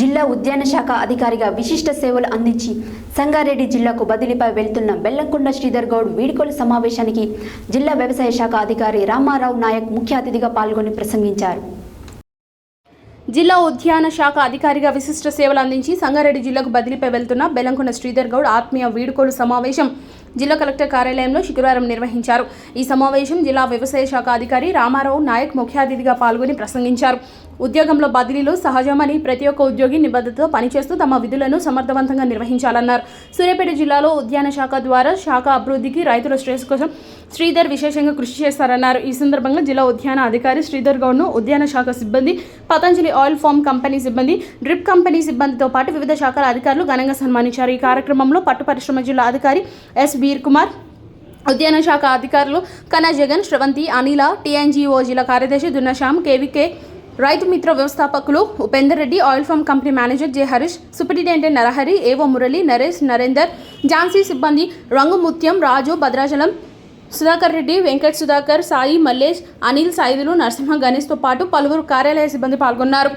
జిల్లా ఉద్యాన శాఖ అధికారిగా విశిష్ట సేవలు అందించి సంగారెడ్డి జిల్లాకు బదిలీపై వెళ్తున్న బెల్లంకొండ శ్రీధర్ గౌడ్ వీడుకోలు సమావేశానికి జిల్లా వ్యవసాయ శాఖ అధికారి రామారావు నాయక్ ముఖ్య అతిథిగా పాల్గొని ప్రసంగించారు. జిల్లా ఉద్యాన శాఖ అధికారిగా విశిష్ట సేవలు అందించి సంగారెడ్డి జిల్లాకు బదిలీపై వెళ్తున్న బెల్లంకొండ శ్రీధర్ గౌడ్ ఆత్మీయ వీడుకోలు సమావేశం జిల్లా కలెక్టర్ కార్యాలయంలో శుక్రవారం నిర్వహించారు. ఈ సమావేశం జిల్లా వ్యవసాయ శాఖ అధికారి రామారావు నాయక్ ముఖ్య అతిథిగా పాల్గొని ప్రసంగించారు. ఉద్యోగంలో బదిలీలు సహజమని ప్రతి ఒక్క ఉద్యోగి నిబద్ధతతో పనిచేస్తూ తమ విధులను సమర్థవంతంగా నిర్వహించాలన్నారు. సూర్యాపేట జిల్లాలో ఉద్యాన శాఖ ద్వారా శాఖ అభివృద్ధికి రైతుల శ్రేయస్సు కోసం శ్రీధర్ విశేషంగా కృషి చేస్తారన్నారు ఈ సందర్భంగా జిల్లా ఉద్యాన అధికారి శ్రీధర్ గౌడ్ను ఉద్యాన శాఖ సిబ్బంది పతంజలి ఆయిల్ ఫామ్ కంపెనీ సిబ్బంది డ్రిప్ కంపెనీ సిబ్బందితో పాటు వివిధ శాఖల అధికారులు ఘనంగా సన్మానించారు. ఈ కార్యక్రమంలో పట్టు పరిశ్రమ జిల్లా అధికారి ఎస్ వీర్ కుమార్ ఉద్యాన శాఖ అధికారులు కన్నా జగన్ శ్రవంతి అనిల టీఎన్జీఓ జిల్లా కార్యదర్శి దున్నశ్యామ్ కేవీకే రైతు మిత్ర వ్యవస్థాపకులు Upender Reddy oil farm company manager J Harish superintendent Narahari AO Murali Naresh Narender Jhansi సిబ్బంది రంగుముత్యం రాజు భద్రాచలం సుధాకర్ రెడ్డి వెంకట్ సుధాకర్ సాయి మల్లేష్ అనిల్ సాయిదులు నరసింహ గణేష్తో పాటు పలువురు కార్యాలయ సిబ్బంది పాల్గొన్నారు.